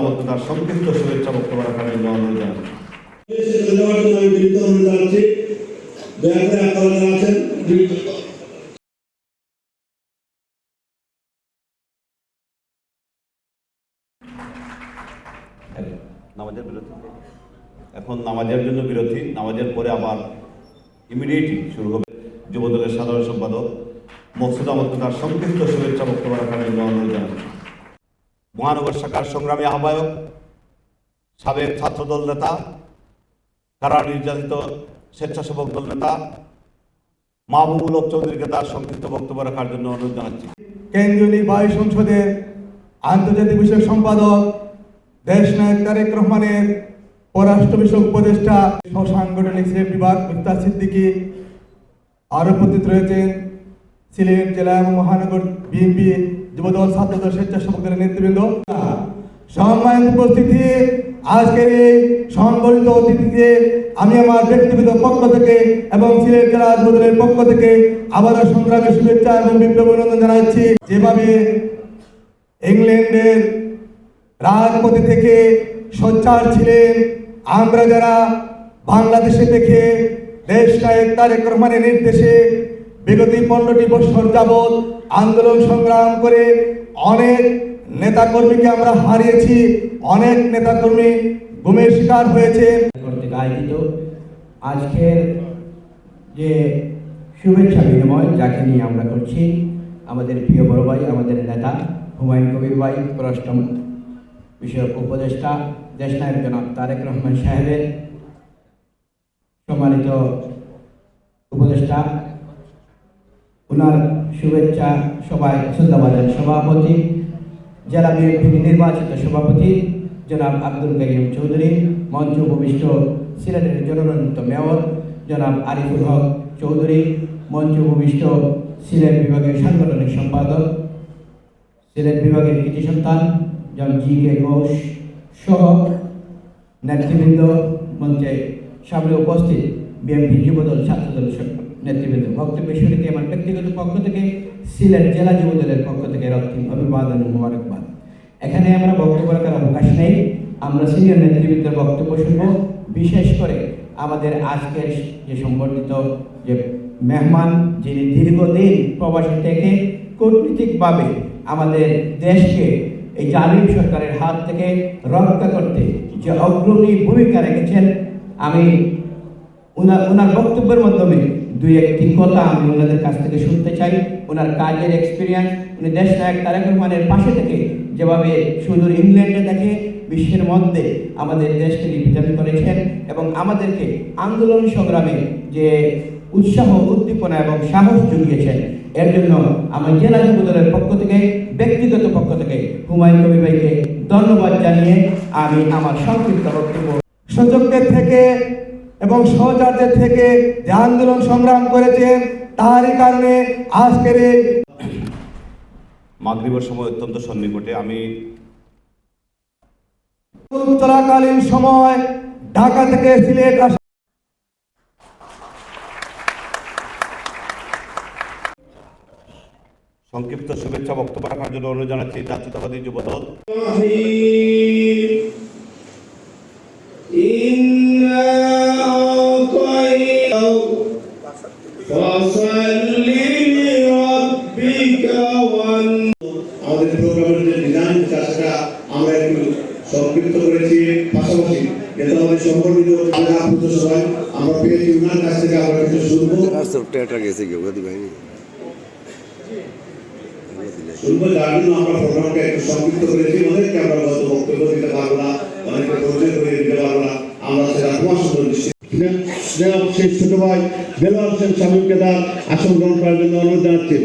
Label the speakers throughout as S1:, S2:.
S1: আমাকে তার সংক্ষিপ্ত শুভেচ্ছা বক্তব্য রাখার জন্য অনুরোধ জানাচ্ছি।
S2: ধন্যবাদ আমি বিনীত অনুরোধ জানাচ্ছি দয়া করে আপনারা যারা আছেন
S1: নামাজের বিরতি। এখন নামাজের জন্য বিরতি নামাজের পরে আবার ইমিডিয়েটলি শুরু হবে যুবদলের সাধারণ সম্পাদক মকসুদ আহমদ তার সংক্ষিপ্ত শুভেচ্ছা বক্তব্য রাখার জন্য অনুরোধ জানাচ্ছি। মহানগর শাখার সংগ্রামী আহ্বায়ক, সাবেক ছাত্রদল নেতা, কারা নির্যাতিত স্বেচ্ছাসেবক দল নেতা, মাহবুবুল হক চৌধুরীকে তার সংক্ষিপ্ত বক্তব্য রাখার জন্য অনুরোধ জানাচ্ছি।
S3: কেন্দ্রীয় নির্বাহী সংসদের আন্তর্জাতিক বিষয়ক সম্পাদক দেশ নায়ক তারেক রহমানের পররাষ্ট্র বিষয়ক উপদেষ্টা সাংগঠনিক সেফ বিভাগ মুক্তা সিদ্দিকী আরও উপস্থিত রয়েছেন। সিলেট জেলা এবং মহানগর বিএনপি যুবদল ছাত্রদল স্বেচ্ছাসেবক দলের নেতৃবৃন্দ, সম্মানিত উপস্থিতি। আজকের এই সংগঠিত অতিথিতে আমি আমার ব্যক্তিগত পক্ষ থেকে এবং সিলেট জেলা যুবদলের পক্ষ থেকে আবারও সংগ্রামী শুভেচ্ছা এবং বিপ্লব অভিনন্দন জানাচ্ছি। যেভাবে ইংল্যান্ডের রাজপথে থেকে সোচ্চার ছিলেন, আমরা যারা বাংলাদেশে থেকে দেশ নায়ক তারেক রহমানের নির্দেশে বিগত পনেরোটি বছর যাবৎ আন্দোলন সংগ্রাম করে অনেক নেতাকর্মীকে আমরা হারিয়েছি, অনেক নেতাকর্মী গুমের শিকার হয়েছে।
S4: কর্তৃক আজকের যে শুভেচ্ছা বিনিময় যাকে নিয়ে আমরা করছি, আমাদের প্রিয় বড় ভাই, আমাদের নেতা হুমায়ুন কবির ভাই, পররাষ্ট্র বিষয়ক উপদেষ্টা দেশনায়ক জনাব তারেক রহমান সাহেবের সম্মানিত উপদেষ্টা ওনার শুভেচ্ছা সবাই শ্রদ্ধাবাদের সভাপতি, জেলা বিএনপি নির্বাচিত সভাপতি জনাব আব্দুল করিম চৌধুরী, মঞ্চ উপবিষ্ট সিলেটের জনমনোনীত মেয়র জনাব আরিফুল হক চৌধুরী, মঞ্চ উপবিষ্ট সিলেট বিভাগের সাংগঠনিক সম্পাদক, সিলেট বিভাগের কৃতি সন্তান জন জি কে ঘোষ সহ নেতৃবৃন্দ মঞ্চে সামনে উপস্থিত বিএনপি যুবদল, ছাত্রদল নেতৃবৃন্দ বক্তব্য শুরুতে আমার ব্যক্তিগত পক্ষ থেকে, সিলেট জেলা যুবদলের পক্ষ থেকে রক্তিম অভিবাদন মোবারকবাদ। এখানে আমরা বক্তব্য রাখার অবকাশ নেই। আমরা সিনিয়র নেতৃবৃন্দের বক্তব্য শুনব। বিশেষ করে আমাদের আজকের যে সংগঠিত যে মেহমান, যিনি দীর্ঘদিন প্রবাসী থেকে কূটনীতিকভাবে আমাদের দেশকে এই জালিম সরকারের হাত থেকে রক্ষা করতে যে অগ্রণী ভূমিকা রেখেছেন, আমি ওনার ওনার বক্তব্যের মাধ্যমে দুই একটি কথা আমি ওনাদের কাছ থেকে শুনতে চাই, ওনার কাজের এক্সপিরিয়েন্স উনি দেশ নায়ক তারেক রহমানের পাশে থেকে যেভাবে সুদূর ইংল্যান্ডে থেকে বিশ্বের মধ্যে আমাদের দেশকে রিপ্রেজেন্ট করেছেন এবং আমাদেরকে আন্দোলন সংগ্রামে যে উৎসাহ, উদ্দীপনা এবং সাহস জুগিয়েছেন, এর জন্য আমার জেলা যুবদলের পক্ষ থেকে, ব্যক্তিগত পক্ষ থেকে হুমায়ুন কবি ভাইকে ধন্যবাদ জানিয়ে আমি আমার সংক্ষিপ্ত বক্তব্য
S3: সূচকদের থেকে এবং সহচর্যের থেকে যে আন্দোলন সংগ্রাম করেছেন তারই কারণে আজকের এই
S1: সময় অত্যন্ত সন্নিকটে আমি
S3: চলাকালীন সময় ঢাকা থেকে সিলেট আসা
S1: সংক্ষিপ্ত শুভেচ্ছা বক্তব্য রাখার জন্য অনুরোধ জানাচ্ছি জাতীয়তাবাদী
S2: যুব দল আমাদের প্রোগ্রামের যে ডিজাইন সেটা আমরা একটু সংক্ষিপ্ত করেছি পাশাপাশি। আমাদের আপ্লুত সবাই আমরা পেয়েছি ওনার কাছ থেকে আমরা কিছু শুনব। শুনব যার জন্য আমরা প্রোগ্রামটা একটু সংক্ষিপ্ত করেছি। অনেককে আমরা গত বক্তব্য দিতে পারব না অনেককে পরিচয় করে দিতে পারব না। আমরা সেটা তোমার সুন্দর নিশ্চিত জনাব সেই ছোট ভাই দেলোয়ার হোসেন শামীম কেদার আসন গ্রহণ করার জন্য অনুরোধ জানাচ্ছি।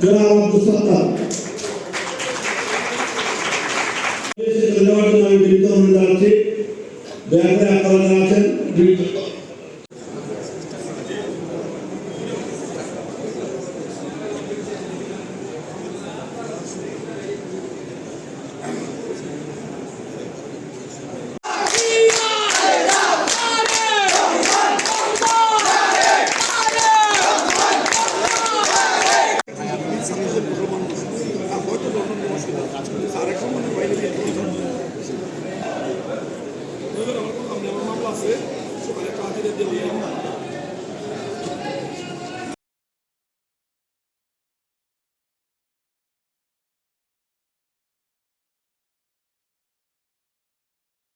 S2: জনাব আব্দুল সত্তার ধন্যবাদ আমি বিনীত অনুরোধ দয়া করে আপনারা আছেন
S5: আছে সকালে কাজে দেবে